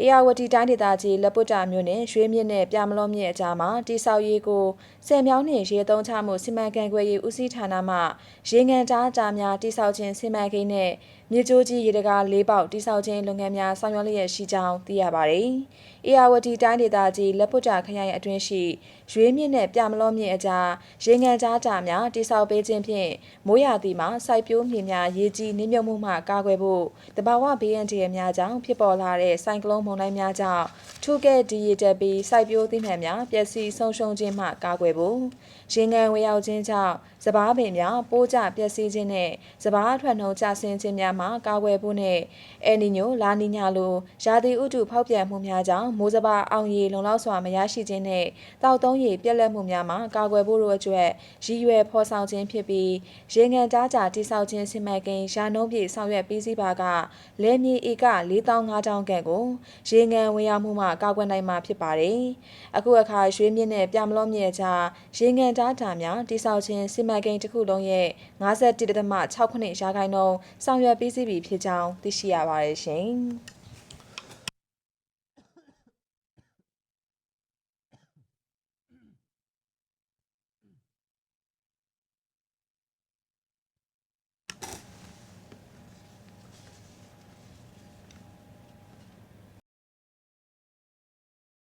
အေယာဝတီတိုင်းဒေသကြီးလက်ပုတ်တာမြို့နယ်ရွှေမြင့်နဲ့ပြမလောမြင့်အကြားမှာတိဆောက်ရေးကိုဆယ်မြောင်းနှင့်ရေသုံးချမှုစီမံခန့်ခွဲရေးဦးစီးဌာနမှရေငန်ကြားကြားများတိဆောက်ခြင်းစီမံကိန်းနဲ့မြေကျိုးကြီးရေတကာ၄ပေါက်တိဆောက်ခြင်းလုပ်ငန်းများဆောင်ရွက်လျက်ရှိကြောင်းသိရပါသည်။အေယာဝတီတိုင်းဒေသကြီးလက်ပုတ်တာခရိုင်အတွင်းရှိရွေးမြင့်နဲ့ပြမလောမြင့်အကြားရေငန်ကြားကြားများတိဆောက်ပေးခြင်းဖြင့်မိုးရာသီမှာစိုက်ပျိုးမြေများရေကြီးနှိမ့်မြုပ်မှုမှကာကွယ်ဖို့တဘာဝဘေးအန္တရာယ်များကြောင့်ဖြစ်ပေါ်လာတဲ့ဆိုင်ကလုန်းမုန်တိုင်းများကြောင့်ထုခဲ့ဒီရတက်ပြီးစိုက်ပျိုးသီးနှံများပျက်စီးဆုံးရှုံးခြင်းမှကာကွယ်ဖို့ရေငန်ဝေရောက်ခြင်းကြောင့်စပားပင်များပိုးကျပျက်စီးခြင်းနဲ့စပားအထွက်နှုန်းကျဆင်းခြင်းများမှကာကွယ်ဖို့နဲ့အယ်နီညိုလာနီညာလိုရာသီဥတုဖောက်ပြန်မှုများကြောင့်မိုးစပါးအောင်ရေလုံလောက်စွာမရရှိခြင်းနဲ့တောက်သုံးရေပြက်လက်မှုများမှကာကွယ်ဖို့တို့အတွက်ရည်ရွယ်ဖော်ဆောင်ခြင်းဖြစ်ပြီးရေငန်ကြားကြတိဆောက်ခြင်းစီမံကိန်းရာနှုန်းပြည့်ဆောင်ရွက်ပြီးစီးပါကလဲမြေဧက4500ခန့်ကိုရေငန်ဝင်ရောက်မှုမှကာကွယ်နိုင်မှာဖြစ်ပါတယ်။အခုအခါရွှေမြင့်နဲ့ပြမလောမြင့်ကြားရေငန်ကြားတာများတိဆောက်ခြင်းစီမံကိန်းတစ်ခုလုံးရဲ့51.6ခုရာခိုင်နှုန်းဆောင်ရွက်ပြီးစီးပြီဖြစ်ကြောင်းသိရှိရပါတယ်ရှင်။